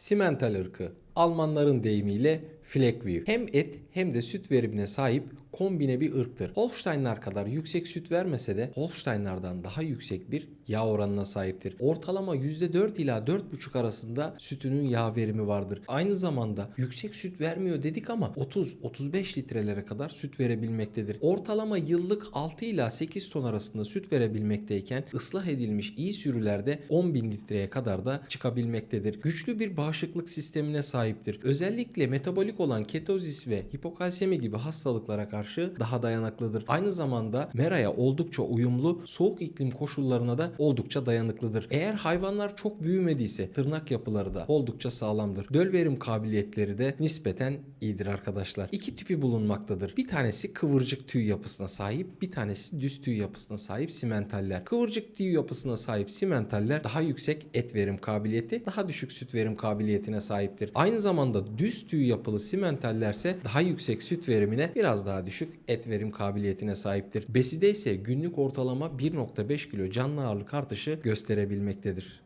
Simental ırkı. Almanların deyimiyle Fleckview. Hem et hem de süt verimine sahip kombine bir ırktır. Holsteinler kadar yüksek süt vermese de Holsteinlardan daha yüksek bir yağ oranına sahiptir. Ortalama %4 ila 4,5 arasında sütünün yağ verimi vardır. Aynı zamanda yüksek süt vermiyor dedik ama 30-35 litrelere kadar süt verebilmektedir. Ortalama yıllık 6 ila 8 ton arasında süt verebilmekteyken ıslah edilmiş iyi sürülerde 10 bin litreye kadar da çıkabilmektedir. Güçlü bir bağışıklık sistemine sahiptir. Özellikle metabolik olan ketozis ve hipokalsemi gibi hastalıklara karşı daha dayanıklıdır. Aynı zamanda meraya oldukça uyumlu, soğuk iklim koşullarına da oldukça dayanıklıdır. Eğer hayvanlar çok büyümediyse tırnak yapıları da oldukça sağlamdır. Döl verim kabiliyetleri de nispeten iyidir arkadaşlar. İki tipi bulunmaktadır. Bir tanesi kıvırcık tüy yapısına sahip, bir tanesi düz tüy yapısına sahip simentaller. Kıvırcık tüy yapısına sahip simentaller daha yüksek et verim kabiliyeti, daha düşük süt verim kabiliyetine sahiptir. Aynı zamanda düz tüy yapılı simentallerse daha yüksek süt verimine biraz daha düşük et verim kabiliyetine sahiptir. Beside ise günlük ortalama 1.5 kilo canlı ağırlık artışı gösterebilmektedir.